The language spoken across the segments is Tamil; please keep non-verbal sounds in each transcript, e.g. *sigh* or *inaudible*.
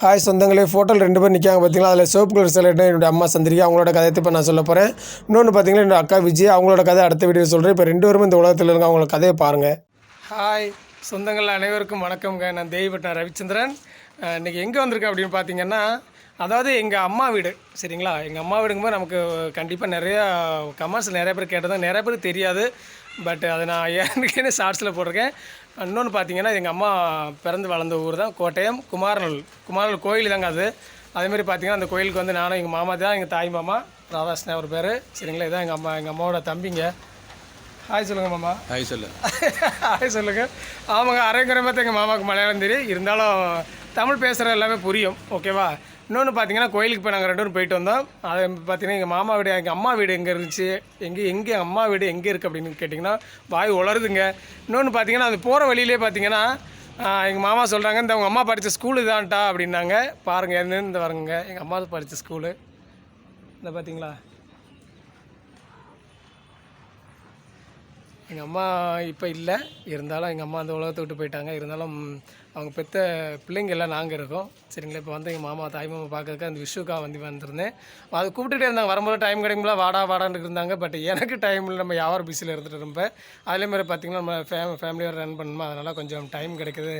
ஹாய் சொந்தங்களே ஃபோட்டோவில் ரெண்டு பேர் நிற்காங்க பார்த்தீங்களா அதில் சிவப்பு கலர் சிலைட்டு என்னுடைய அம்மா சந்திரிக்கா அவங்களோட கதையை இப்போ நான் சொல்ல போகிறேன் இன்னொன்று பார்த்தீங்கன்னா என்னோட அக்கா விஜய் அவங்களோட கதை அடுத்த வீடியோ சொல்கிறேன் இப்போ ரெண்டு பேரும் இந்த உலகத்தில் இருக்க அவங்களோட கதையை பாருங்கள் ஹாய் சொந்தங்கள் அனைவருக்கும் வணக்கம்ங்க. நான் தேவிப்பட்டினம் ரவிச்சந்திரன். இன்றைக்கி எங்கே வந்திருக்கேன் அப்படின்னு பார்த்தீங்கன்னா அதாவது எங்கள் அம்மா வீடு சரிங்களா? எங்கள் அம்மா வீடுங்கும்போது நமக்கு கண்டிப்பாக நிறையா கமெண்ட்ஸ் நிறைய பேர் கேட்டது நிறைய பேருக்கு தெரியாது. பட் அதை நான் ஏற்கனவே ஷார்ட்ஸில் போட்டிருக்கேன்? இன்னொன்று பார்த்தீங்கன்னா எங்கள் அம்மா பிறந்து வளர்ந்த ஊர் தான். கோட்டயம் குமாரநல்லூர் குமாரநல்லூர் கோயில் தாங்க அது. அதேமாதிரி பார்த்தீங்கன்னா அந்த கோயிலுக்கு வந்து நானும் எங்கள் மாமா தான் எங்கள் தாய் மாமா ராதாகிருஷ்ணன் அவர் பேர். சரிங்களா இதான் எங்கள் அம்மா எங்கள் அம்மாவோட தம்பிங்க. ஹாய் சொல்லுங்கள் மாமா. ஹாய் சொல்லு. *laughs* ஹாய் சொல்லுங்க. ஆமாங்க அரைக்குறை பார்த்து எங்கள் மாமாவுக்கு மலையாளம் தெரியும். இருந்தாலும் தமிழ் பேசுகிற எல்லாமே புரியும். ஓகேவா இன்னொன்று பார்த்தீங்கன்னா கோயிலுக்கு போய் நாங்கள் ரெண்டு பேரும் போயிட்டு வந்தோம். அது பார்த்தீங்கன்னா எங்கள் மாமா வீடு எங்கள் அம்மா வீடு எங்கே இருந்துச்சு எங்கே எங்கே அம்மா வீடு எங்கே இருக்குது அப்படின்னு கேட்டிங்கன்னா வாய் உளருதுங்க. இன்னொன்று பார்த்தீங்கன்னா அது போகிற வழியிலே பார்த்தீங்கன்னா எங்கள் மாமா சொல்கிறாங்க இந்த உங்கள் அம்மா படித்த ஸ்கூலு தான்ட்டா அப்படின்னாங்க. பாருங்கள் என்னன்னு இந்த வரங்க எங்கள் அம்மா படித்த ஸ்கூலு இந்த பார்த்தீங்களா எங்கள் அம்மா இப்போ இல்லை. இருந்தாலும் எங்கள் அம்மா அந்த உலகத்தை விட்டு போயிட்டாங்க. இருந்தாலும் அவங்க பெற்ற பிள்ளைங்க எல்லாம் நாங்கள் இருக்கோம். சரிங்களா? இப்போ வந்து எங்கள் மாமா தாய் மாமா பார்க்கறதுக்கு அந்த விஷுக்காக வந்து வந்திருந்தேன். அது கூப்பிட்டுட்டே இருந்தாங்க. வரும்போது டைம் கிடைக்கும்போது வாடா வாடான்னு இருந்தாங்க. பட் எனக்கு டைமில் நம்ம யாவார் பிஸியில் இருந்துட்டு இருப்பேன் அதே மாதிரி பார்த்திங்கன்னா நம்ம ஃபேம் ஃபேமிலியோட ரன் பண்ணணுமா? அதனால் கொஞ்சம் டைம் கிடைக்கிது.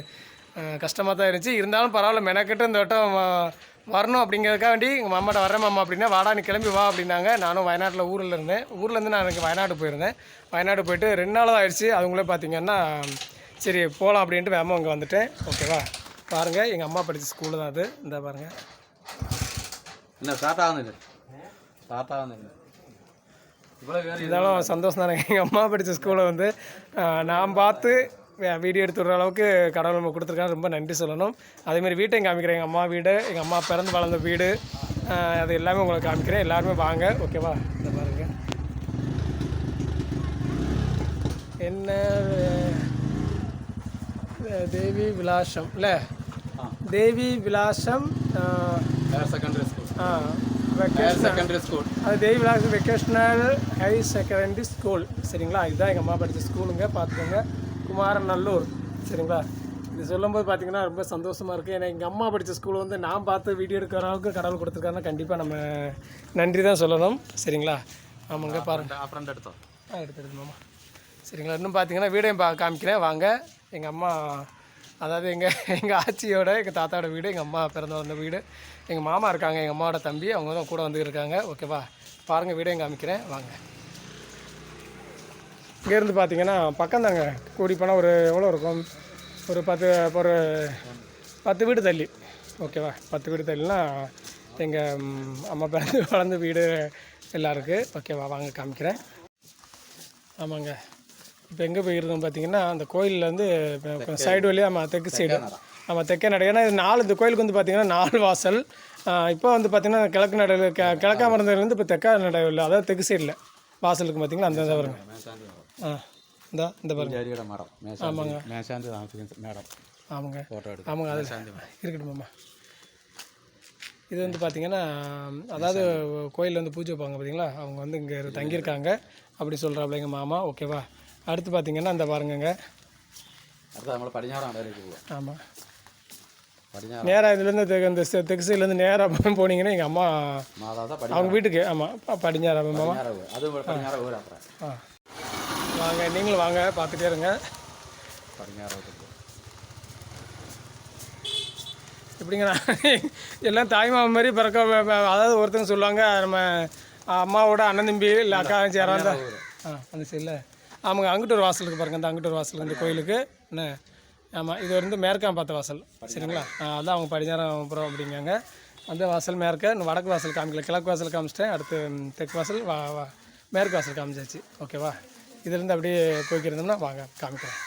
கஷ்டமாக தான் இருந்துச்சு. இருந்தாலும் பரவாயில்ல மெனக்கெட்டு இந்த வட்டம் வரணும் அப்படிங்கிறதுக்காக வேண்டி எங்கள் மாமாட்ட வரேன் மாமா அப்படின்னா வாடா நீ கிளம்பி வா அப்படின்னாங்க. நானும் வயநாட்டில் ஊரில் இருந்தேன். ஊர்லேருந்து நான் எனக்கு வயநாடு போயிருந்தேன். வயநாடு போயிட்டு ரெண்டு நாள் தான் ஆயிடுச்சு. அவங்களே பார்த்திங்கன்னா சரி போகலாம் அப்படின்ட்டு வேகமாக அங்கே வந்துட்டேன். ஓகேவா பாருங்கள் எங்கள் அம்மா படித்த ஸ்கூலு தான் அது. இந்த பாருங்கள் என்ன ஸ்டார்ட் ஆகுது ஸ்டார்ட் ஆகுது இருந்தாலும் சந்தோஷம் தானே. எங்கள் அம்மா படித்த ஸ்கூலை வந்து நான் பார்த்து வீடியோ எடுத்து விடுற அளவுக்கு கடவுள் நம்ம கொடுத்துருக்காங்க ரொம்ப நன்றி சொல்லணும். அதேமாதிரி வீட்டையும் காமிக்கிறேன். எங்கள் அம்மா வீடு எங்கள் அம்மா பிறந்து வளர்ந்த வீடு அது எல்லாமே உங்களை காமிக்கிறேன். எல்லாருமே வாங்க. ஓகேவா இந்த பாருங்கள் என்ன தேவி விலாசம் இல்லை Devi Vilasam higher secondary school ஆ ஹையர் செகண்டரி ஸ்கூல் அது தேவி விலாசம் வெக்கேஷனல் ஹையர் செகண்டரி ஸ்கூல் சரிங்களா இதுதான் எங்கள் அம்மா படித்த ஸ்கூலுங்க பார்த்துக்கோங்க குமாரநல்லூர் சரிங்களா இது சொல்லும்போது பார்த்தீங்கன்னா ரொம்ப சந்தோஷமாக இருக்குது ஏன்னா எங்கள் அம்மா படித்த ஸ்கூல் வந்து நான் பார்த்து வீடியோ எடுக்கிற அளவுக்கு கடவுள் கொடுத்துருக்காருன்னா கண்டிப்பாக நம்ம நன்றி தான் சொல்லணும் சரிங்களா ஆமாங்க பாருங்கள் அப்புறம் எடுத்தோம் ஆ எடுத்துருக்கோம் சரிங்களா இன்னும் பார்த்தீங்கன்னா வீடையும் பா காமிக்கிறேன் வாங்க எங்கள் அம்மா அதாவது எங்கள் எங்கள் ஆச்சியோட எங்கள் தாத்தாவோட வீடு எங்கள் அம்மா பிறந்து வந்த வீடு. எங்கள் மாமா இருக்காங்க எங்கள் அம்மாவோட தம்பி அவங்க தான் கூட வந்து இருக்காங்க. ஓகேவா? பாருங்கள் வீடையும் காமிக்கிறேன். வாங்க. இங்கேருந்து பார்த்தீங்கன்னா பக்கம் தாங்க. கூடி போனால் ஒரு எவ்வளோ இருக்கும்? ஒரு பத்து ஒரு பத்து வீடு தள்ளி. ஓகேவா? பத்து வீடு தள்ளினா எங்கள் அம்மா பிறந்து வளர்ந்த வீடு எல்லாம் இருக்குது ஓகேவா? வாங்க காமிக்கிறேன். ஆமாங்க. இப்போ எங்கே போயிருந்தோம் பார்த்தீங்கன்னா அந்த கோயிலேருந்து சைடு வழியாக ஆமாம் தெற்கு சைடு ஆமாம் தெற்கே நடை. ஏன்னா இது நாலு இந்த கோயிலுக்கு வந்து பார்த்தீங்கன்னா நாலு வாசல். இப்போ வந்து பார்த்தீங்கன்னா கிழக்கு நடையில் க கிழக்கா மருந்துலேருந்து இப்போ தெற்கா நடையில் அதாவது தெற்கு சைடில் வாசலுக்கு பார்த்தீங்கன்னா அந்த வருங்க. ஆ இந்த இந்த பாருங்க. மரம். ஆமாங்க. மேடம். ஆமாங்க. ஆமாங்க அது இருக்கட்டும் மாமா இது வந்து பார்த்திங்கன்னா அதாவது கோயிலில் வந்து பூஜை வைப்பாங்க பார்த்தீங்களா? அவங்க வந்து இங்கே தங்கியிருக்காங்க. அப்படி சொல்கிறாப்புல எங்கள் மாமா ஓகேவா? அடுத்து பார்த்தீங்கன்னா அந்த பாருங்கங்க. அடுத்து நம்மளை படிஞ்சாரம் ஆமாம் நேராக இதுலேருந்து இந்த தெக்ஸுலேருந்து நேராக போனீங்கன்னா எங்கள் அம்மா அவங்க வீட்டுக்கு ஆமாம் படிஞ்சாரா மாமா ஆ. வாங்க நீங்களும் வாங்க பார்த்துட்டே இருங்க. எப்படிங்கண்ணா? எல்லாம் தாய்மாமன் மாதிரி பிறக்க அதாவது ஒருத்தங்க சொல்லுவாங்க நம்ம அம்மாவோட அண்ணன் தம்பி இல்லை அக்கா சேராந்தா ஆ அந்த சரியில்லை ஆமாங்க அங்கிட்டு ஒரு வாசல் இருக்குது பாருங்க அந்த அங்கிட்டு ஒரு வாசல் இந்த கோயிலுக்கு. என்ன? ஆமாம் இது வந்து மேற்காம் பார்த்த வாசல். சரிங்களா? அதான் அவங்க படிஞ்சாரம் புறம் அப்படிங்காங்க. அந்த வாசல் மேற்க இன்னும் வடக்கு வாசல் காமிக்கல கிழக்கு வாசல் காமிச்சிட்டேன். அடுத்து தெற்கு வாசல் வா வா மேற்கு வாசல் காமிச்சாச்சு. ஓகேவா இதுலேருந்து அப்படியே போய்க்கிருந்தோம்னா வாங்க காமிக்கிறேன்.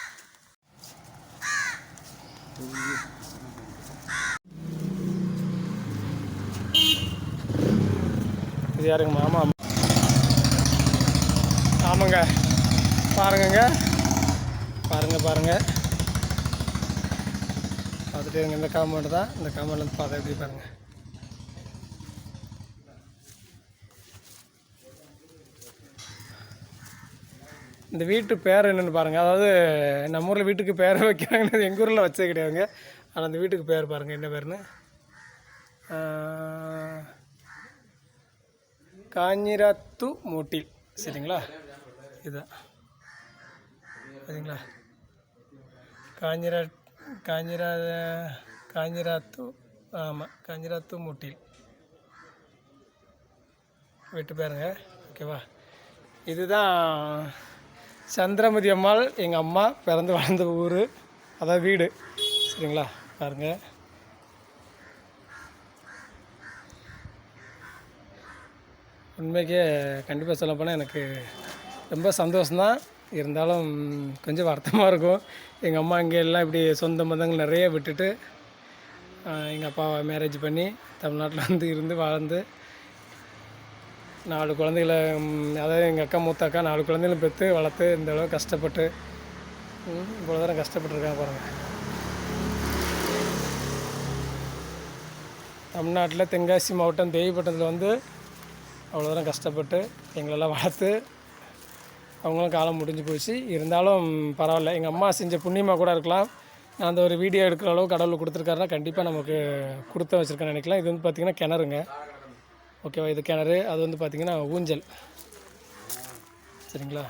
இது யாருங்க? மாமா ஆமாங்க பாருங்கங்க. பாருங்க பாருங்க. பார்த்துட்டு இருங்க இந்த காம்பவுண்டு தான். இந்த காம்பவுண்ட்லேருந்து பார்த்தா எப்படி பாருங்க. இந்த வீட்டு பேர் என்னென்னு பாருங்கள் அதாவது நம்ம ஊரில் வீட்டுக்கு பேர் வைக்கிறாங்கன்னு எங்கள் ஊரில் வச்சது கிடையாதுங்க. ஆனால் அந்த வீட்டுக்கு பேர் பாருங்கள் என்ன பேருன்னு? காஞ்சிராத்து மூட்டில். சரிங்களா? இதுதான். சரிங்களா காஞ்சிரா காஞ்சிரா காஞ்சிராத்து ஆமாம் காஞ்சிராத்து மூட்டில். விட்டு பாருங்க. ஓகேவா? இதுதான் சந்திரமதி அம்மாள் எங்கள் அம்மா பிறந்து வளர்ந்த ஊர். அதான் வீடு. சரிங்களா? பாருங்கள் உண்மைக்கே கண்டிப்பாக சொல்ல போனால் எனக்கு ரொம்ப சந்தோஷம்தான். இருந்தாலும் கொஞ்சம் வருத்தமாக இருக்கும். எங்கள் அம்மா இங்கே எல்லாம் இப்படி சொந்த பந்தங்கள் நிறைய விட்டுட்டு எங்கள் அப்பாவை மேரேஜ் பண்ணி தமிழ்நாட்டில் வந்து இருந்து வாழ்ந்து நாலு குழந்தைகளை அதாவது எங்கள் அக்கா மூத்த அக்கா நாலு குழந்தைகளும் பெற்று வளர்த்து இந்த அளவு கஷ்டப்பட்டு இவ்வளோ தூரம் கஷ்டப்பட்டுருக்காங்க பாருங்கள் தமிழ்நாட்டில் தென்காசி மாவட்டம் தேவிப்பட்டினத்தில் வந்து அவ்வளோ தூரம் கஷ்டப்பட்டு எங்களெல்லாம் வளர்த்து அவங்களும் காலம் முடிஞ்சு போச்சு. இருந்தாலும் பரவாயில்ல. எங்கள் அம்மா செஞ்ச புண்ணியமாக கூட இருக்கலாம். நான் அந்த ஒரு வீடியோ எடுக்கிற அளவு கடவுள் கொடுத்துருக்காருன்னா கண்டிப்பாக நமக்கு கொடுத்து வச்சுருக்கேன்னு நினைக்கலாம். இது வந்து பார்த்திங்கன்னா கிணறுங்க. ஓகேவா? இது கிணறு. அது வந்து பார்த்திங்கன்னா ஊஞ்சல். சரிங்களா?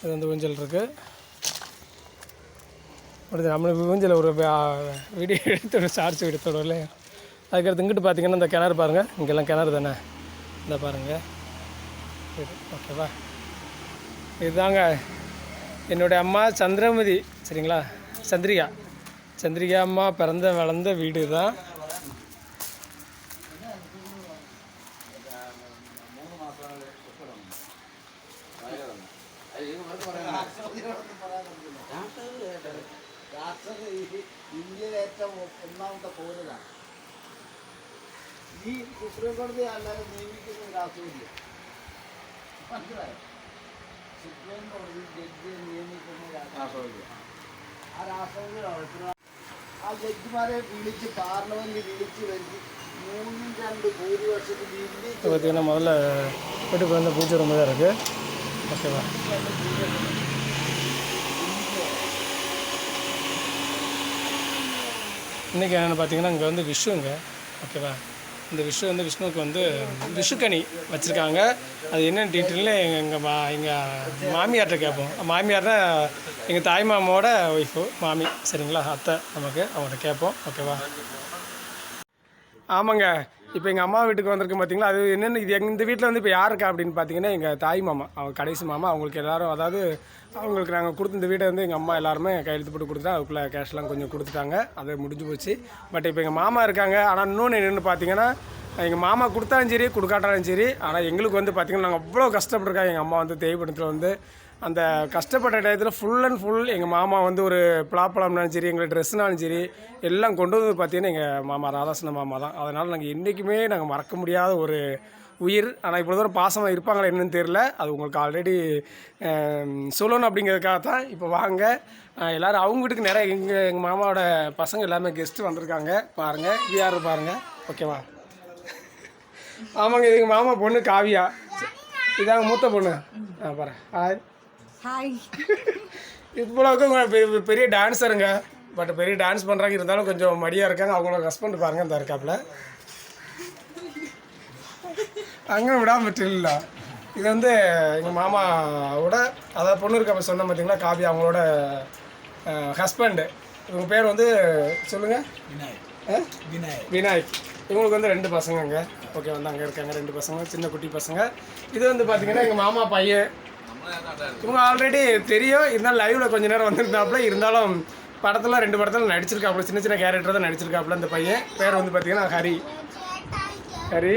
இது வந்து ஊஞ்சல் இருக்குது அடுத்து நம்மளுக்கு ஊஞ்சல் ஒரு வீடியோ *laughs* எடுத்து ஒரு ஷார்ட்ஸ் இல்லையா? அதுக்கடுத்து இங்கிட்டு பார்த்தீங்கன்னா இந்த கிணறு பாருங்கள் இங்கெல்லாம் கிணறு தானே? இந்த பாருங்கள் இது ஓகேவா இதுதாங்க என்னுடைய அம்மா சந்திரமதி சரிங்களா சந்திரிகா சந்திரிகா அம்மா பிறந்த வளர்ந்த வீடு தான் ഇന്ത്യയിലെ ഏറ്റവും ഒന്നാമത്തെ പൗരനാണ് ഈ സുപ്രീം കോടതി അല്ലാതെ നിയമിക്കുന്ന ഒരു അസുഖമില്ല മനസ്സിലായോ സുപ്രീം കോടതി ജഡ്ജിയെ നിയമിക്കുന്ന ഒരു രാഷ്ട്രപതി ആ രാഷ്ട്രപതി ആ ജഡ്ജിമാരെ വിളിച്ച് പാർലമെന്റിൽ വിളിച്ച് വരുത്തി മൂന്നും രണ്ട് ഭൂരിപക്ഷത്തിൽ ഇന്ത്യ இது பார்த்திங்கன்னா முதல்ல வீட்டுக்கு வந்து பூஜை ரொம்ப தான் இருக்குது ஓகேவா இன்றைக்கி என்னென்னு பார்த்தீங்கன்னா இங்கே வந்து விஷுங்க ஓகேவா இந்த விஷு வந்து விஷ்ணுவுக்கு வந்து விஷுக்கனி வச்சுருக்காங்க. அது என்னென்ன டீட்டெயில்னு எங்கள் மா எங்கள் மாமியார்கிட்ட கேட்போம். மாமியார்னா எங்கள் தாய் மாமாவோட ஒய்ஃபு மாமி. சரிங்களா? அத்தை நமக்கு அவங்கள்ட்ட கேட்போம். ஓகேவா ஆமாங்க. இப்போ எங்கள் அம்மா வீட்டுக்கு வந்திருக்கு பார்த்தீங்களா அது என்னென்ன இது இந்த வீட்டில் வந்து இப்போ யார் இருக்கா அப்படின்னு பார்த்தீங்கன்னா எங்கள் தாய் மாமா அவங்க கடைசி மாமா அவங்களுக்கு எல்லாரும் அதாவது அவங்களுக்கு நாங்கள் கொடுத்த இந்த வீட்டை வந்து எங்கள் அம்மா எல்லாருமே கையெழுத்து போட்டு கொடுத்துட்டா அதுக்குள்ளே கேஷ்லாம் கொஞ்சம் கொடுத்துட்டாங்க. அது முடிஞ்சு போச்சு. பட் இப்போ எங்கள் மாமா இருக்காங்க. ஆனால் இன்னொன்று என்னென்னு பார்த்தீங்கன்னா எங்கள் மாமா கொடுத்தாலும் சரி கொடுக்காட்டாலும் சரி ஆனால் எங்களுக்கு வந்து பார்த்திங்கன்னா நாங்கள் அவ்வளோ கஷ்டப்பட்டுருக்காங்க. எங்கள் அம்மா வந்து தேய்படத்தில் வந்து அந்த கஷ்டப்பட்ட டயத்தில் ஃபுல் அண்ட் ஃபுல் எங்கள் மாமா வந்து ஒரு பலாப்பழம்னாலும் சரி எங்கள் ட்ரெஸ்னாலும் சரி எல்லாம் கொண்டு வந்து பார்த்தீங்கன்னா எங்கள் மாமா ராதாசன மாமா தான். அதனால் நாங்கள் என்றைக்குமே நாங்கள் மறக்க முடியாத ஒரு உயிர். ஆனால் இவ்வளோ தூரம் பாசமாக இருப்பாங்களா என்னன்னு தெரில அது உங்களுக்கு ஆல்ரெடி சொல்லணும் அப்படிங்கிறதுக்காக தான். இப்போ வாங்க. எல்லோரும் எல்லாரும் அவங்க வீட்டுக்கு நிறைய எங்கள் எங்கள் மாமாவோட பசங்க எல்லாமே கெஸ்ட்டு வந்திருக்காங்க. பாருங்கள் விஆர் யார் பாருங்கள் ஓகேவா ஆமாங்க இது எங்கள் மாமா பொண்ணு காவியா. இதாங்க மூத்த பொண்ணு. ஆ பாரு ஆ ஹாய் இப்போலாவுக்கு பெரிய டான்ஸருங்க பட் பெரிய டான்ஸ் பண்ணுறாங்க இருந்தாலும் கொஞ்சம் மடியாக இருக்காங்க. அவங்களோட ஹஸ்பண்ட் பாருங்க அந்த இருக்காப்புல. அங்கே விடாமல் இல்லை இது வந்து எங்கள் மாமாவோட அதாவது பொண்ணு இருக்க சொன்ன பார்த்தீங்களா காவி அவங்களோட ஹஸ்பண்டு இவங்க பேர் வந்து சொல்லுங்கள் விநாயக். விநாயக். இவங்களுக்கு வந்து ரெண்டு பசங்கங்க. ஓகே வந்து அங்கே இருக்காங்க ரெண்டு பசங்க சின்ன குட்டி பசங்க. இது வந்து பார்த்தீங்கன்னா எங்கள் மாமா பையன். இவங்க ஆல்ரெடி தெரியும். இருந்தாலும் லைவ்ல கொஞ்ச நேரம் வந்திருந்தாப்புல இருந்தாலும் படத்தில் ரெண்டு படத்தில் நடிச்சிருக்காப்புல. சின்ன சின்ன கேரக்டர் தான் நடிச்சிருக்காப்புல இந்த பையன். பேர் வந்து பார்த்தீங்கன்னா ஹரி. ஹரி.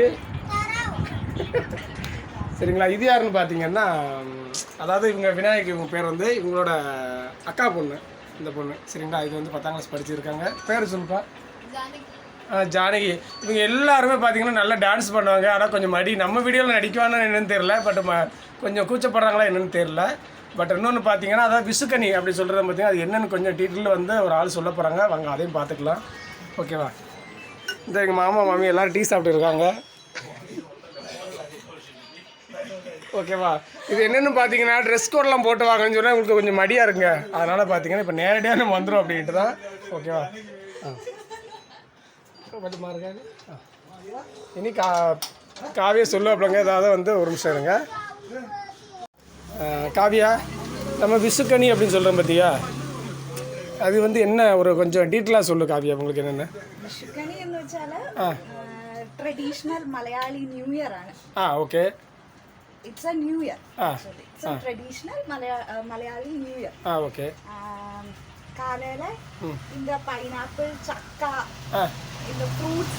சரிங்களா? இது யாருன்னு பார்த்தீங்கன்னா அதாவது இவங்க விநாயக் இவங்க பேர் வந்து இவங்களோட அக்கா பொண்ணு இந்த பொண்ணு. சரிங்களா? இது வந்து பத்தாம் கிளாஸ் படிச்சிருக்காங்க. பேர் சொல்லுப்பா. ஜானகி இவங்க எல்லாருமே பார்த்தீங்கன்னா நல்லா டான்ஸ் பண்ணுவாங்க. ஆனால் கொஞ்சம் மடி. நம்ம வீடியோவில் நடிக்குவான்னு என்னன்னு தெரில பட் ம கொஞ்சம் கூச்சப்படுறாங்களா என்னென்னு தெரில பட் இன்னொன்று பார்த்தீங்கன்னா அதாவது விசுக்கனி அப்படி சொல்கிறத பார்த்தீங்கன்னா அது என்னென்னு கொஞ்சம் டீட்டெயில் வந்து ஒரு ஆள் சொல்ல போகிறாங்க வாங்க அதையும் பார்த்துக்கலாம் ஓகேவா இந்த எங்கள் மாமா மாமி எல்லோரும் டீ சாப்பிட்டு இருக்காங்க. ஓகேவா இது என்னென்னு பார்த்தீங்கன்னா ட்ரெஸ் கோட்லாம் போட்டு வாங்கன்னு சொன்னால் உங்களுக்கு கொஞ்சம் மடியாக இருங்க. அதனால் பார்த்தீங்கன்னா இப்போ நேரடியாக நம்ம வந்துடும் அப்படின்ட்டு தான் ஓகேவா ஆ. மாறுங்க ஆ. இனி கா காவியா சொல்லுவாப்பிலங்க ஏதாவது வந்து ஒரு நிமிஷம் இருங்க ஆ, காவியா நம்ம விசுக்கனி அப்படின்னு சொல்கிறோம் பார்த்தியா அது வந்து என்ன ஒரு கொஞ்சம் டீட்டெயிலாக சொல்லு காவியா உங்களுக்கு என்னென்ன വിഷുക്കണി എന്ന് വെച്ചാല് ട്രഡീഷണൽ മലയാളി ന്യൂ ഇയർ ആണ് ah okay it's a new year ah it's a traditional Malayali new year ah okay കാലയില இந்த പൈനാപ്പിൾ ചക്ക ஆ இந்த ஃப்ரூட்ஸ்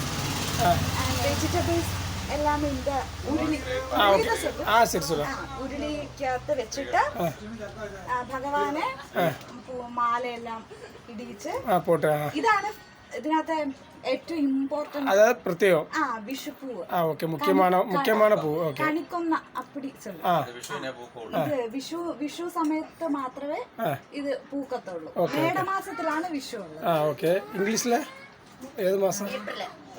அண்ட் வெஜிடபிள்ஸ் எல்லாமே இந்த ഉരുളി ஆ ഉരുളി ஓகே சொல்லு. ஆ சரி சொல்லு ആ, ഉരുളിക്കകത്ത് വെച്ചിട്ട് ആ, ഭഗവാനെ പൂ- മാലയെല്ലാം ഇടിയിച്ച് ஆ போட்டு ஆ ഇതാണ് ഇതിനകത്തെ ഏറ്റവും ഇമ്പോർട്ടന്റ് അത് പ്രത്യേകം? ആ വിഷുപ്പൂവ് ആ ഓക്കെ മുഖ്യമാണ് മുഖ്യമാണ് പൂവ്. ഓക്കെ കണിക്കൊന്ന അപ്പടി വിഷു വിഷു സമയത്ത് മാത്രമേ ഇത് പൂക്കത്തുള്ളൂ. മേടമാസത്തിലാണ് വിഷു ആ ഓക്കെ ഇംഗ്ലീഷിലെ? ഏത് മാസം?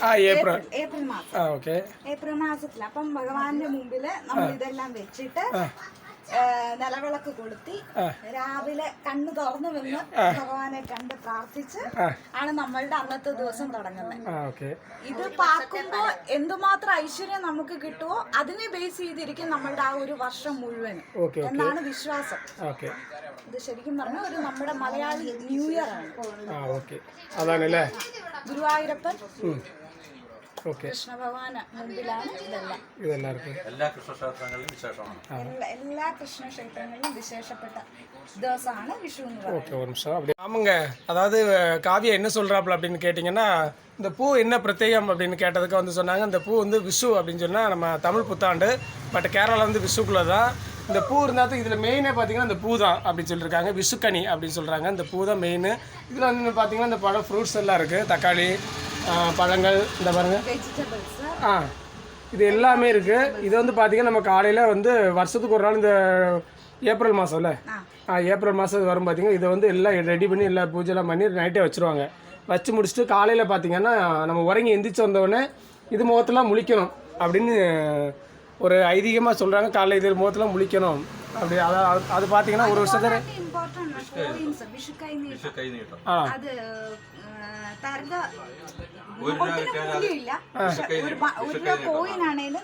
ആ ഏപ്രിൽ. ഏപ്രിൽ മാസം. ഓക്കെ ഏപ്രിൽ മാസത്തിൽ അപ്പം ഭഗവാന്റെ മുമ്പിൽ നമ്മൾ ഇതെല്ലാം വെച്ചിട്ട് നിലവിളക്ക് കൊളുത്തി രാവിലെ കണ്ണു തുറന്നു വന്ന് ഭഗവാനെ കണ്ട് പ്രാർത്ഥിച്ച് ആണ് നമ്മളുടെ അന്നത്തെ ദിവസം തുടങ്ങുന്നത്. ഇത് പാക്കുമ്പോ എന്തുമാത്രം ഐശ്വര്യം നമുക്ക് കിട്ടുമോ അതിനെ ബേസ് ചെയ്തിരിക്കും നമ്മളുടെ ആ ഒരു വർഷം മുഴുവൻ എന്നാണ് വിശ്വാസം. ഇത് ശരിക്കും പറഞ്ഞാൽ ഒരു നമ്മുടെ മലയാളി ന്യൂ ഇയർ ആണ്. ഗുരുവായൂരപ്പൻ കൃഷ്ണ ഭഗവാന് മുമ്പിലാണ് ഇതെല്ലാം ഇതെല്ലാവർക്കും എല്ലാ കൃഷ്ണക്ഷേത്രങ്ങളിലും വിശേഷമാണ് എല്ലാ എല്ലാ കൃഷ്ണ ക്ഷേത്രങ്ങളിലും വിശേഷപ്പെട്ട ദിവസമാണ് വിഷു എന്ന് പറയുന്നത് ஓகே ஒரு நிமிஷம் அப்படி ஆமாங்க அதாவது காவியா என்ன சொல்கிறாப்புல அப்படின்னு கேட்டிங்கன்னா இந்த பூ என்ன பிரத்யேகம் அப்படின்னு கேட்டதுக்கு வந்து சொன்னாங்க இந்த பூ வந்து விஷு அப்படின்னு சொன்னால் நம்ம தமிழ் புத்தாண்டு பட் கேரளாவில் வந்து விஷுக்குள்ளே தான் இந்த பூ இருந்தால் தான் இதில் மெயினே பார்த்தீங்கன்னா இந்த பூ தான் அப்படின்னு சொல்லியிருக்காங்க விஷுக்கனி அப்படின்னு சொல்கிறாங்க இந்த பூ தான் மெயின் இதில் வந்து பார்த்தீங்கன்னா இந்த பழம் ஃப்ரூட்ஸ் எல்லாம் இருக்குது தக்காளி ஆ, பழங்கள் இந்த பாருங்கள் ஆ இது எல்லாமே இருக்குது இது வந்து பார்த்திங்கன்னா நம்ம காலையில் வந்து வருஷத்துக்கு ஒரு நாள் இந்த ஏப்ரல் மாதம்ல ஆ. ஏப்ரல் மாதம் வரும் பார்த்திங்கன்னா இதை வந்து எல்லாம் ரெடி பண்ணி எல்லா பூஜைலாம் பண்ணி நைட்டே வச்சுருவாங்க. வச்சு முடிச்சுட்டு காலையில் பார்த்திங்கன்னா நம்ம உறங்கி எந்திரிச்சு வந்தோடனே இது முகத்தெல்லாம் முழிக்கணும் அப்படின்னு ஒரு ஐதீகமாக சொல்கிறாங்க காலையில் இது முகத்தெல்லாம் முழிக்கணும். அப்படி அதாவது அது பார்த்தீங்கன்னா ஒரு வருஷத்துல ஆ. തരത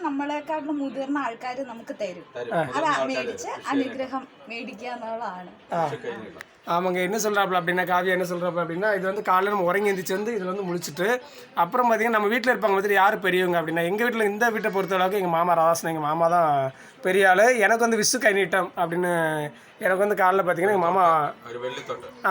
നമ്മളെക്കാട്ടിലും മുതിർന്ന ആൾക്കാര് നമുക്ക് തരും. അതാ മേടിച്ച് അനുഗ്രഹം മേടിക്കാന്നുള്ളതാണ് அவங்க என்ன சொல்கிறாப்புல அப்படின்னா காவியா என்ன சொல்கிறாப்புல அப்படின்னா இது வந்து காலையில் நம்ம உறங்கி எந்திரிச்சு வந்து இதில் வந்து முடிச்சுட்டு அப்புறம் பார்த்திங்கன்னா நம்ம வீட்டில் இருப்பாங்க பார்த்துட்டு யார் பெரியவங்க அப்படின்னா எங்கள் வீட்டில் இந்த வீட்டை பொறுத்த அளவுக்கு எங்கள் மாமா ராதாசன் எங்கள் மாமா தான் பெரிய ஆள். எனக்கு வந்து விசு கை நீட்டம் அப்படின்னு எனக்கு வந்து காலைல பார்த்தீங்கன்னா எங்கள் மாமா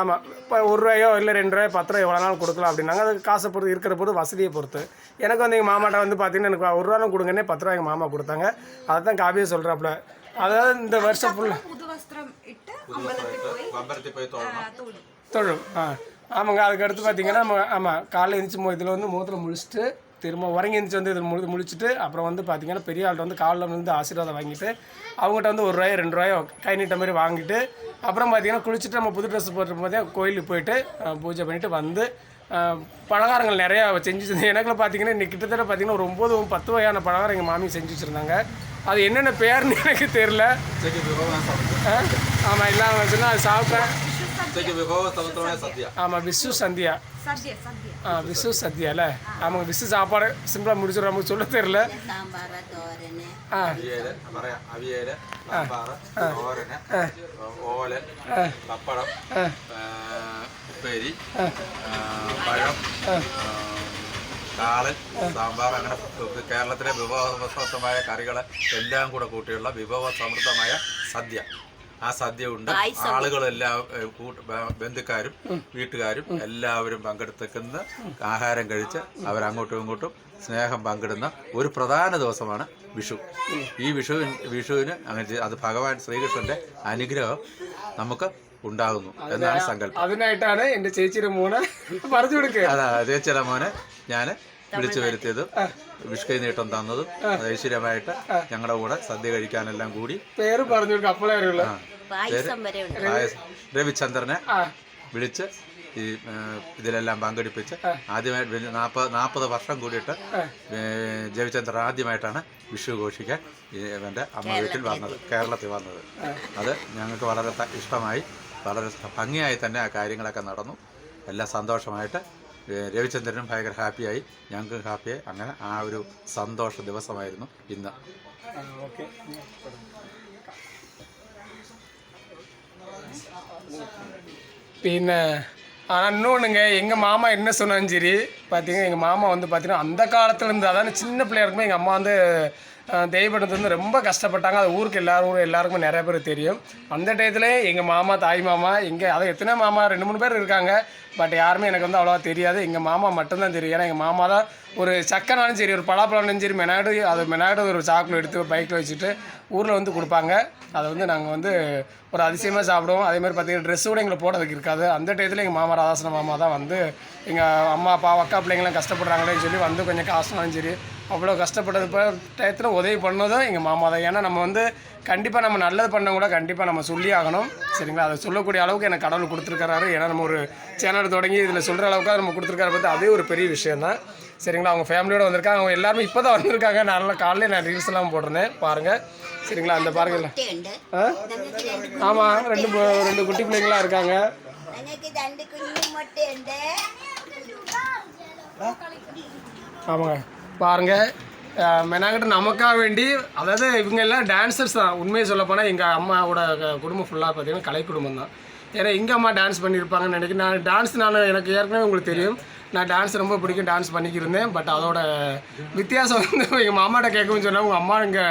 ஆமாம் இப்போ ஒரு ரூபாயோ இல்லை ரெண்டு ரூபாயோ பத்து ரூபாய் எவ்வளோ நாள் கொடுக்கலாம் அப்படின்னாங்க. அது காசை பொறுத்து இருக்கிற பொறுத்து வசதியை பொறுத்து. எனக்கு வந்து எங்கள் மாமாட்ட வந்து பார்த்தீங்கன்னா எனக்கு ஒரு ரூபாலும் கொடுங்கன்னே பத்து ரூபா எங்கள் மாமா கொடுத்தாங்க. அதை தான் காவியை சொல்கிறாப்புல அதாவது இந்த வருஷம் ஃபுல்லாக தொழும் ஆ ஆமாங்க அதுக்கடுத்து பார்த்தீங்கன்னா ஆமாம் காலையில் எழுந்திரிச்சு இதில் வந்து முகத்தில் முழிச்சிட்டு திரும்ப உறங்கி எழுந்திரிச்சு வந்து இதில் முழு முழிச்சிட்டு அப்புறம் வந்து பார்த்தீங்கன்னா பெரிய ஆள்கிட்ட வந்து காலில் வந்து ஆசீர்வாதம் வாங்கிட்டு அவங்ககிட்ட வந்து ஒரு ரூபாயோ ரெண்டு ரூபாயோ கை நீட்ட மாதிரி வாங்கிட்டு அப்புறம் பார்த்தீங்கன்னா குளிச்சுட்டு நம்ம புது ட்ரெஸ் போட்டு பார்த்தீங்கன்னா கோயிலுக்கு போயிட்டு பூஜை பண்ணிவிட்டு வந்து பலகாரங்கள் நிறையா செஞ்சு செஞ்சு பார்த்தீங்கன்னா இன்னைக்கு கிட்டத்தட்ட பார்த்தீங்கன்னா ஒரு ஒம்பது பத்து வகையான பலகாரம் எங்கள் மாமி செஞ்சு வச்சுருந்தாங்க. அது என்னென்ன பேர்னு எனக்கு தெரில ஆமாம் இல்லாமல் வச்சுன்னா அது சாப்பிட்டேன் ഉച്ചയ്ക്ക് വിഭവ സമൃദ്ധമായ സദ്യ ஆமாம் விசு சந்தியா സദ്യ സദ്യ ஆ விசு சத்யால ஆமாங்க விசு சாப்பாடு சிம்பிளாக முடிச்சிடும் நமக்கு சொல்ல தெரியல സാമ്പാറ് തോരന് ஆ അവിയല് പറയാം അവിയല് സാമ്പാറ് തോരന് ഓലൻ പപ്പടം ആ, ഉപ്പേരി ആ, പഴം ആ, കാളൻ സാമ്പാർ അങ്ങനെ കേരളത്തിലെ വിഭവസമൃദ്ധമായ കറികൾ എല്ലാം കൂടെ കൂട്ടിയുള്ള വിഭവ സമൃദ്ധമായ സദ്യ ആ സദ്യ ഉണ്ട് ആളുകളെല്ലാം ബന്ധുക്കാരും വീട്ടുകാരും എല്ലാവരും പങ്കെടുത്തേക്കുന്ന ആഹാരം കഴിച്ച് അവരങ്ങോട്ടും ഇങ്ങോട്ടും സ്നേഹം പങ്കിടുന്ന ഒരു പ്രധാന ദിവസമാണ് വിഷു. ഈ വിഷു വിഷുവിന് അങ്ങനെ അത് ഭഗവാൻ ശ്രീകൃഷ്ണന്റെ അനുഗ്രഹം നമുക്ക് ഉണ്ടാകുന്നു എന്നാണ് സങ്കല്പം. അതിനായിട്ടാണ് എന്റെ ചേച്ചിയുടെ മോനെ പറഞ്ഞു കൊടുക്കുക. അതാ ചേച്ചിയുടെ മോനെ ഞാൻ വിളിച്ചു വരുത്തിയതും വിഷ്കൈ നീട്ടം തന്നതും ഐശ്വര്യമായിട്ട് ഞങ്ങളുടെ കൂടെ സദ്യ കഴിക്കാനെല്ലാം കൂടി പേര് പറഞ്ഞു കൊടുക്കുക അപ്പോഴേ അറിയുള്ളൂ. പായസം വരെ ഉണ്ട്. രവിചന്ദ്രനെ വിളിച്ച് ഈ ഇതിലെല്ലാം പങ്കെടുപ്പിച്ച് ആദ്യമായിട്ട് നാൽപ്പത് നാൽപ്പത് വർഷം കൂടിയിട്ട് രവിചന്ദ്രൻ ആദ്യമായിട്ടാണ് വിഷു ഘോഷിക്കാൻ ഈ ഇവന്റെ അമ്മ വീട്ടിൽ വന്നത് കേരളത്തിൽ വന്നത്. അത് ഞങ്ങൾക്ക് വളരെ ഇഷ്ടമായി വളരെ ഭംഗിയായി തന്നെ ആ കാര്യങ്ങളൊക്കെ നടന്നു. എല്ലാം സന്തോഷമായിട്ട് രവിചന്ദ്രനും ഭയങ്കര ഹാപ്പിയായി. ഞങ്ങൾക്കും ഹാപ്പിയായി. അങ്ങനെ ആ ഒരു സന്തോഷ ദിവസമായിരുന്നു ഇന്ന്. ஓகே பின்ன ஆனால் இன்னொன்றுங்க எங்கள் மாமா என்ன சொன்னாலும் சரி பார்த்தீங்கன்னா எங்கள் மாமா வந்து பார்த்தீங்கன்னா அந்த காலத்துல இருந்து அதாவது சின்ன பிள்ளையா எங்கள் அம்மா வந்து தெய்வப்படுத்து வந்து ரொம்ப கஷ்டப்பட்டாங்க. அது ஊருக்கு எல்லாரும் எல்லாருக்குமே நிறைய பேர் தெரியும். அந்த டயத்துல எங்கள் மாமா தாய் மாமா எங்கே அதை எத்தனை மாமா ரெண்டு மூணு பேர் இருக்காங்க. பட் யாருமே எனக்கு வந்து அவ்வளோவா தெரியாது. எங்கள் மாமா மட்டும்தான் தெரியும். ஏன்னா எங்கள் மாமா தான் ஒரு சக்கனாலும் சரி ஒரு பலாப்பழம்னாலும் சரி மெனாடு அது மெனாடு ஒரு சாக்கில் எடுத்து பைக்கில் வச்சுட்டு ஊரில் வந்து கொடுப்பாங்க. அதை வந்து நாங்கள் வந்து ஒரு அதிசயமாக சாப்பிடுவோம். அதே மாதிரி பார்த்தீங்கன்னா ட்ரெஸ் கூட எங்களை போடுறதுக்கு இருக்காது. அந்த டயத்தில் எங்கள் மாமா ராதாசன மாமா தான் வந்து எங்கள் அம்மா அப்பா அக்கா பிள்ளைங்களாம் கஷ்டப்படுறாங்களேன்னு சொல்லி வந்து கொஞ்சம் காசுனாலும் சரி அவ்வளோ கஷ்டப்பட்டது இப்போ டயத்தில் உதவி பண்ணதும் எங்கள் மாமா தான். ஏன்னா நம்ம வந்து கண்டிப்பாக நம்ம நல்லது பண்ண கூட கண்டிப்பாக நம்ம சொல்லி ஆகணும். சரிங்களா? அதை சொல்லக்கூடிய அளவுக்கு எனக்கு கடவுள் கொடுத்துருக்காரு ஏன்னா நம்ம ஒரு சேனல் தொடங்கி இதில் சொல்கிற அளவுக்கு நம்ம கொடுத்துருக்காரு பார்த்து அதே ஒரு பெரிய விஷயம் தான் சரிங்களா? அவங்க ஃபேமிலியோடு வந்திருக்காங்க. அவங்க எல்லாருமே இப்போ தான் வந்திருக்காங்க நல்லா காலையில் நான் ரீல்ஸ் எல்லாம் போட்டிருந்தேன். பாருங்கள் சரிங்களா? அந்த பாருங்கள் ஆமாம் ரெண்டு ரெண்டு குட்டி பிள்ளைங்களாம் இருக்காங்க. ஆமாங்க. பாருங்கள் மெனாங்கிட்ட நமக்காக வேண்டி அதாவது இவங்க எல்லாம் டான்ஸர்ஸ் தான். உண்மையை சொல்ல போனால் எங்கள் அம்மாவோட குடும்பம் ஃபுல்லாக பார்த்தீங்கன்னா கலை குடும்பம் தான். ஏன்னா எங்கள் அம்மா டான்ஸ் பண்ணியிருப்பாங்கன்னு நினைக்கிறேன். நான் டான்ஸ் நான் எனக்கு ஏற்கனவே உங்களுக்கு தெரியும். நான் டான்ஸ் ரொம்ப பிடிக்கும் டான்ஸ் பண்ணிக்கிருந்தேன். பட் அதோட வித்தியாசம் வந்து எங்கள் மாமாட்ட கேட்கவும் சொன்னால் உங்கள் அம்மா இங்கே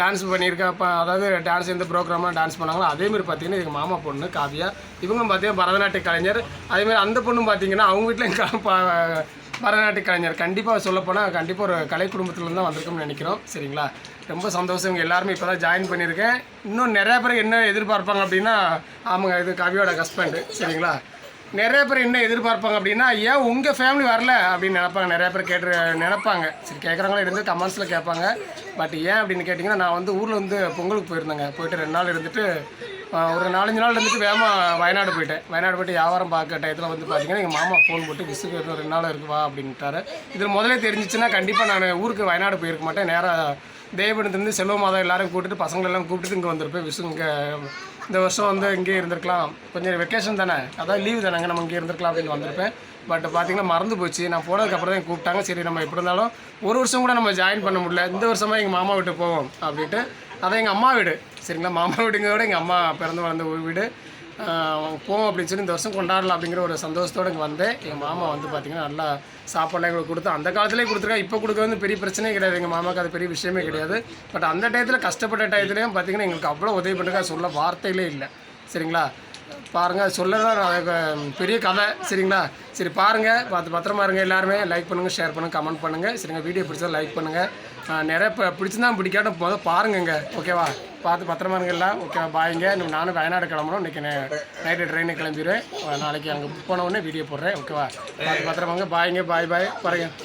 டான்ஸ் பண்ணியிருக்கா அப்போ அதாவது டான்ஸ் எந்த ப்ரோக்ராமாக டான்ஸ் பண்ணாங்களோ அதேமாதிரி பார்த்தீங்கன்னா எங்கள் மாமா பொண்ணு காவியா. இவங்க பார்த்தீங்கன்னா பரதநாட்டிய கலைஞர். அதேமாதிரி அந்த பொண்ணும் பார்த்தீங்கன்னா அவங்க வீட்டில் எங்கள் பரதநாட்டிய கலைஞர். கண்டிப்பாக சொல்லப்போனால் கண்டிப்பாக ஒரு கலை குடும்பத்துலேருந்து தான் வந்திருக்கோம்னு நினைக்கிறோம். சரிங்களா? ரொம்ப சந்தோஷம். இவங்க எல்லாருமே இப்போ தான் ஜாயின் பண்ணியிருக்கேன். இன்னும் நிறையா பேர் என்ன எதிர்பார்ப்பாங்க அப்படின்னா ஆமாங்க இது கவியோட ஹஸ்பண்டு சரிங்களா? நிறைய பேர் என்ன எதிர்பார்ப்பாங்க அப்படின்னா ஏன் உங்கள் ஃபேமிலி வரல? அப்படின்னு நினைப்பாங்க. நிறைய பேர் கேட்டு நினைப்பாங்க. சரி கேட்குறவங்களே இருந்து கமெண்ட்ஸில் கேட்பாங்க. பட் ஏன் அப்படின்னு கேட்டிங்கன்னா நான் வந்து ஊரில் வந்து பொங்கலுக்கு போயிருந்தேங்க. போயிட்டு ரெண்டு நாள் இருந்துட்டு ஒரு நாலஞ்சு நாள் இருந்துட்டு வேகமாக வயநாடு போயிட்டேன். வயநாடு போயிட்டு வியாபாரம் பார்க்க டயத்தில் வந்து பார்த்தீங்கன்னா எங்கள் மாமா ஃபோன் போட்டு விசுக்கு இன்னும் ரெண்டு நாள் இருக்குவா அப்படின்ட்டாரு. இதில் முதல்ல தெரிஞ்சிச்சுன்னா கண்டிப்பாக நான் ஊருக்கு வயநாடு போயிருக்க மாட்டேன். நேராக தேவபுரத்துலேருந்து செல்வ மாதம் எல்லாரும் கூப்பிட்டு பசங்களெல்லாம் கூப்பிட்டு இங்கே வந்திருப்பேன். விசு இங்கே இந்த வருஷம் வந்து இங்கே இருந்திருக்கலாம். கொஞ்சம் வெக்கேஷன் தானே? அதான் லீவு தானேங்க நம்ம இங்கே இருந்திருக்கலாம் அப்படின்னு வந்திருப்பேன். பட் பார்த்தீங்கன்னா மறந்து போச்சு. நான் போனதுக்கப்புறம் தான் கூப்பிட்டாங்க. சரி நம்ம எப்படி இருந்தாலும் ஒரு வருஷம் கூட நம்ம ஜாயின் பண்ண முடியல. இந்த வருஷமாக எங்கள் மாமா வீட்டு போவோம் அப்படின்ட்டு. அதான் எங்கள் அம்மா வீடு. சரிங்களா? மாமா வீடுங்கிறத எங்கள் அம்மா பிறந்து வளர்ந்த ஒரு வீடு. போவோம் அப்படின்னு சொல்லி இந்த வருஷம் கொண்டாடலாம் அப்படிங்கிற ஒரு சந்தோஷத்தோடு இங்கே வந்தேன். எங்கள் மாமா வந்து பார்த்திங்கன்னா நல்லா சாப்பாடுலாம் எங்களுக்கு கொடுத்து அந்த காலத்துலேயே கொடுத்துருக்கா இப்போ கொடுக்க வந்து பெரிய பிரச்சனையே கிடையாது. எங்கள் மாமாவுக்கு அது பெரிய விஷயமே கிடையாது. பட் அந்த டயத்தில் கஷ்டப்பட்ட டயத்துலையும் பார்த்திங்கன்னா எங்களுக்கு அவ்வளோ உதவி பண்ணுறா சொல்ல வார்த்தையிலே இல்லை. சரிங்களா? பாருங்கள் சொல்லதான் பெரிய கதை. சரிங்களா? சரி பாருங்கள் பார்த்து பத்திரமா இருங்க எல்லாருமே. லைக் பண்ணுங்கள் ஷேர் பண்ணுங்கள் கமெண்ட் பண்ணுங்கள் சரிங்க வீடியோ பிடிச்சா லைக் பண்ணுங்கள் நிறைய இப்போ பிடிச்சிருந்தா பிடிக்காட்டும் போதும் பாருங்கங்க. ஓகேவா பார்த்து பத்திரமா இருங்க ஓகே பாய்ங்க இன்னும் நானும் வயநாடு கிளம்புறோம் இன்றைக்கி நைட்டு ட்ரெயினுக்கு கிளம்பிடுவேன். நாளைக்கு அங்கே புக் பண்ண உடனே வீடியோ போடுறேன். ஓகேவா? பார்த்து பத்திரமாங்க பாய்ங்க பாய் பாய் பாருங்க. *laughs*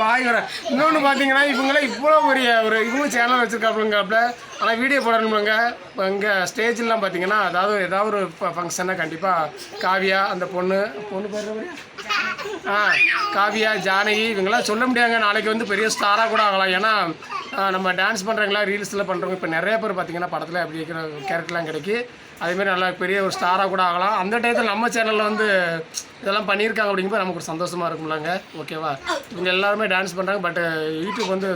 பாய்ங்கிற இன்னொன்று பார்த்தீங்கன்னா இவங்களாம் இவ்வளோ பெரிய ஒரு இவங்க சேனல் வச்சுருக்காப்புலங்காப்புல. ஆனால் வீடியோ போடணுங்க இப்போ இங்கே ஸ்டேஜ்லாம் பார்த்தீங்கன்னா அதாவது ஏதாவது ஒரு ஃபங்க்ஷன்னா கண்டிப்பாக காவியா அந்த பொண்ணு பொண்ணு பேர் ஆ காவியா ஜானகி இவங்கெல்லாம் சொல்ல முடியாங்க நாளைக்கு வந்து பெரிய ஸ்டாராக கூட ஆகலாம். ஏன்னா நம்ம டான்ஸ் பண்ணுறவங்களா ரீல்ஸில் பண்ணுறவங்க இப்போ நிறைய பேர் பார்த்தீங்கன்னா படத்தில் அப்படி இருக்கிற கேரக்டர்லாம் கிடைக்கி. அதேமாதிரி நல்லா பெரிய ஒரு ஸ்டாராக கூட ஆகலாம். அந்த டயத்தில் நம்ம சேனலில் வந்து இதெல்லாம் பண்ணியிருக்காங்க அப்படிங்கும்போது நமக்கு ஒரு சந்தோஷமாக இருக்கும்லாங்க. ஓகேவா இவங்க எல்லாருமே டான்ஸ் பண்ணுறாங்க பட் யூடியூப் வந்து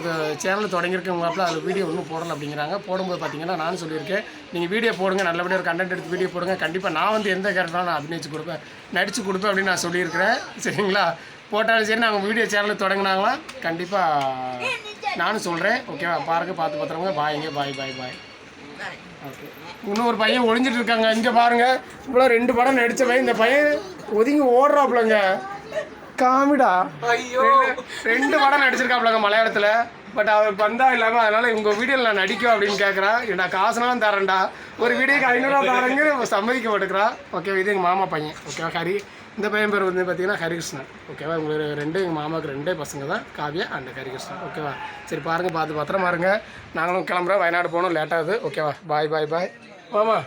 சேனல் தொடங்கியிருக்கவங்களாப்பில் அது வீடியோ ஒன்றும் போடலை அப்படிங்கிறாங்க. போடும்போது பார்த்தீங்கன்னா நான் சொல்லியிருக்கேன் நீங்கள் வீடியோ போடுங்க நல்லபடியாக ஒரு கண்டென்ட் எடுத்து வீடியோ போடுங்க. கண்டிப்பாக நான் வந்து எந்த கேரக்டராக நான் அபிநயிச்சு கொடுப்பேன். நடித்து கொடுப்பேன் அப்படின்னு நான் சொல்லியிருக்கிறேன். சரிங்களா? போட்டாலும் சரி நாங்கள் வீடியோ சேனல் தொடங்கினாங்களா? கண்டிப்பாக நானும் சொல்கிறேன் ஓகேவா பாருங்க பார்த்து பத்திரங்க பாய்ங்க பாய் பாய் பாய் ஓகே இன்னும் ஒரு பையன் ஒளிஞ்சிட்டு இருக்காங்க. இங்கே பாருங்க. இவ்வளோ ரெண்டு படம் நடித்த பையன். இந்த பையன் ஒதுங்கி ஓடுறாப்புலங்க காமிடா. ரெண்டு- ரெண்டு படம் நடிச்சிருக்காப்புலங்க மலையாளத்தில். பட் அவர் பந்தா இல்லாமல் அதனால உங்கள் வீடியோவில் நான் நடிக்கும் அப்படின்னு கேட்குறான் நான் காசுனாலும் தரேன்டா. ஒரு வீடியோக்கு ஐநூறுரூவா தரேங்க சம்மதிக்க மாட்டேங்கிறான் ஓகே இது எங்கள் மாமா பையன். ஓகேவா ஹரி. இந்த பையன் பேர் வந்து பார்த்தீங்கன்னா ஹரிகிருஷ்ணன். ஓகேவா உங்களுக்கு ரெண்டு எங்கள் மாமாவுக்கு ரெண்டே பசங்க தான் காவியா அண்ட் ஹரிகிருஷ்ணன். ஓகேவா சரி பாருங்கள் பார்த்து பத்திரமா இருங்க. நாங்களும் கிளம்புறோம் வயநாடு போகணும் லேட்டாகுது ஓகேவா பாய் பாய் பாய் மாமா.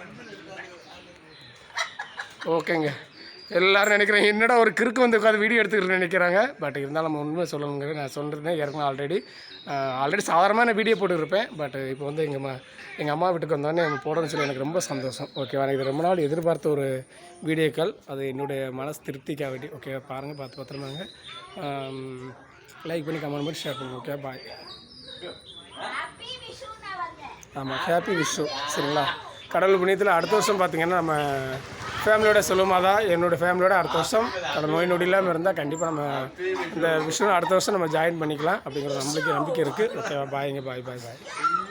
ஓகேங்க எல்லாரும் நினைக்கிறேன் என்னடா ஒரு கிறுக்கு வந்து உட்காந்து வீடியோ எடுத்துக்கிட்டு நினைக்கிறாங்க. பட் இருந்தாலும் நம்ம உண்மை சொல்லணுங்கிறது நான் சொல்லிருந்தேன் ஏற்கனவே ஆல்ரெடி ஆல்ரெடி சாதாரணமான வீடியோ போட்டுருப்பேன். பட் இப்போ வந்து எங்கள் அம்மா எங்கள் அம்மா வீட்டுக்கு வந்தோடனே நம்ம போடணும்னு சொல்லி எனக்கு ரொம்ப சந்தோஷம். ஓகேவா இது ரொம்ப நாள் எதிர்பார்த்த ஒரு வீடியோக்கள். அது என்னுடைய மனசு திருப்திக்காக வேண்டி ஓகே பாருங்கள் பார்த்து பத்திரமாங்க லைக் பண்ணி கமெண்ட் பண்ணி ஷேர் பண்ணுங்க. ஓகே பாய் ஆமாம் ஹாப்பி விஷு சரிங்களா? கடவுள் புண்ணியத்தில் அடுத்த வருஷம் பார்த்தீங்கன்னா நம்ம ஃபேமிலியோட சொல்லுமா தான் என்னோடய ஃபேமிலியோட அடுத்த வருஷம் அந்த நோய் நொடி இல்லாமல் இருந்தால் கண்டிப்பாக நம்ம இந்த விஷயம் அடுத்த வருஷம் நம்ம ஜாயின் பண்ணிக்கலாம் அப்படிங்கிற நம்பிக்கை நம்பிக்கை இருக்குது ஓகே பாய்ங்க பாய் பாய் பாய்